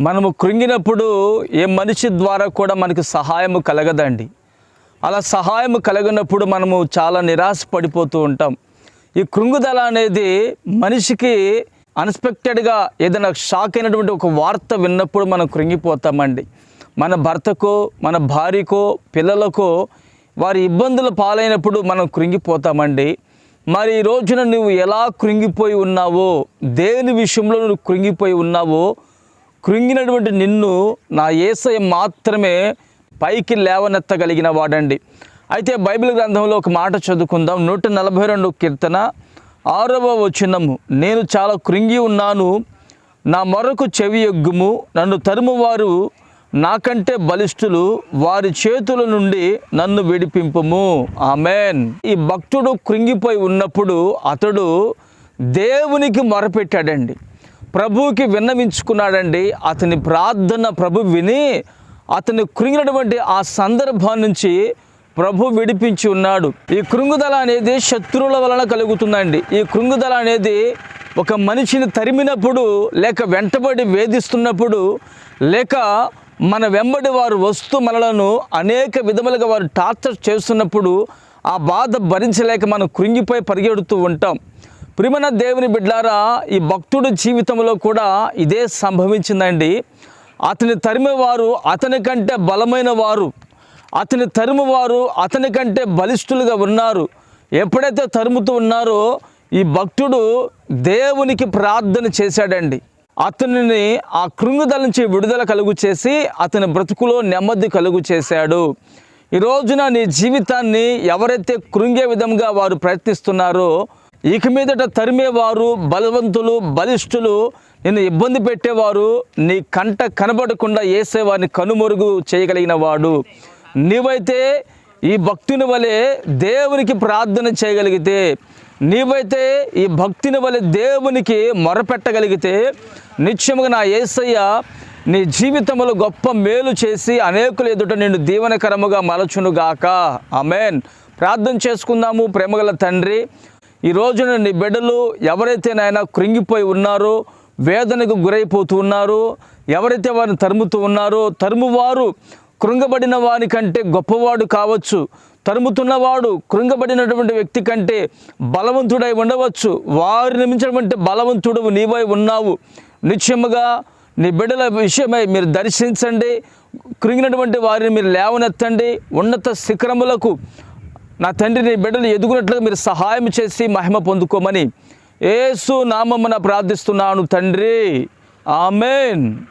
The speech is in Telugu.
మనము కృంగినప్పుడు ఏ మనిషి ద్వారా కూడా మనకు సహాయము కలగదండి. అలా సహాయం కలిగినప్పుడు మనము చాలా నిరాశ పడిపోతూ ఉంటాం. ఈ కృంగుదల అనేది మనిషికి అన్ఎక్స్పెక్టెడ్గా ఏదైనా షాక్ అయినటువంటి ఒక వార్త విన్నప్పుడు మనం కృంగిపోతామండి. మన భర్తకో మన భార్యకో పిల్లలకో వారి ఇబ్బందుల పాలైనప్పుడు మనం కృంగిపోతామండి. మరి ఈ రోజున నువ్వు ఎలా కృంగిపోయి ఉన్నావో దేని విషయంలో నువ్వు కృంగిపోయి ఉన్నావో కృంగినటువంటి నిన్ను నా ఏసయ మాత్రమే పైకి లేవనెత్తగలిగిన వాడండి. అయితే బైబిల్ గ్రంథంలో ఒక మాట చదువుకుందాం. నూట నలభై రెండు కీర్తన ఆరవ వచనము. నేను చాలా కృంగి ఉన్నాను నా మరొక చెవి ఎగ్గుము నన్ను తరుమువారు నాకంటే బలిష్ఠులు వారి చేతుల నుండి నన్ను విడిపింపుము. ఆమెన్. ఈ భక్తుడు కృంగిపోయి ఉన్నప్పుడు అతడు దేవునికి మొరపెట్టాడండి. ప్రభువుకి విన్నవించుకున్నాడండి. అతని ప్రార్థన ప్రభు విని అతను కృంగినటువంటి ఆ సందర్భం నుంచి ప్రభు విడిపించి ఉన్నాడు. ఈ కృంగుదల అనేది శత్రువుల వలన కలుగుతుందండి. ఈ కృంగుదల అనేది ఒక మనిషిని తరిమినప్పుడు లేక వెంటబడి వేధిస్తున్నప్పుడు లేక మన వెంబడి వారు వస్తూ మనలను అనేక విధములుగా వారు టార్చర్ చేస్తున్నప్పుడు ఆ బాధ భరించలేక మనం కృంగిపోయి పరిగెడుతూ ఉంటాం. ప్రిమన దేవుని బిడ్డారా ఈ భక్తుడి జీవితంలో కూడా ఇదే సంభవించిందండి. అతని తరిమేవారు అతని కంటే బలమైన వారు. అతని తరుమువారు అతని కంటే బలిష్ఠులుగా ఉన్నారు. ఎప్పుడైతే తరుముతూ ఉన్నారో ఈ భక్తుడు దేవునికి ప్రార్థన చేశాడండి. అతనిని ఆ కృంగుదల నుంచి విడుదల కలుగు చేసి అతని బ్రతుకులో నెమ్మది కలుగు చేశాడు. ఈ రోజున నీ జీవితాన్ని ఎవరైతే కృంగే విధంగా వారు ప్రయత్నిస్తున్నారో ఇక మీదట తరిమేవారు బలవంతులు బలిష్ఠులు నిన్ను ఇబ్బంది పెట్టేవారు నీ కంట కనబడకుండా వేసేవారిని కనుమరుగు చేయగలిగిన వాడు. నీవైతే ఈ భక్తుని వలె దేవునికి ప్రార్థన చేయగలిగితే నీవైతే ఈ భక్తిని వలె దేవునికి మొరపెట్టగలిగితే నిత్యముగా నా యేసయ్య నీ జీవితంలో గొప్ప మేలు చేసి అనేకులు ఎదుట నిన్ను దీవనకరముగా మలచునుగాక. అమెన్ ప్రార్థన చేసుకుందాము ప్రేమగల తండ్రి. ఈ రోజున నీ బిడ్డలు ఎవరైతే నాయన కృంగిపోయి ఉన్నారో వేదనకు గురైపోతూ ఉన్నారో ఎవరైతే వారిని తరుముతూ ఉన్నారో తరుమువారు కృంగబడిన వారి కంటే గొప్పవాడు కావచ్చు. తరుముతున్నవాడు కృంగబడినటువంటి వ్యక్తి కంటే బలవంతుడై ఉండవచ్చు. వారిని మించినటువంటి బలవంతుడు నీవై ఉన్నావు. నిశ్చయముగా నీ బిడ్డల విషయమై మీరు దర్శించండి. కృంగినటువంటి వారిని మీరు లేవనెత్తండి. ఉన్నత శిఖరములకు నా తండ్రిని బిడ్డలు ఎదుగునట్లుగా మీరు సహాయం చేసి మహిమ పొందుకోమని ఏసు నామమున ప్రార్థిస్తున్నాను తండ్రి. ఆమెన్.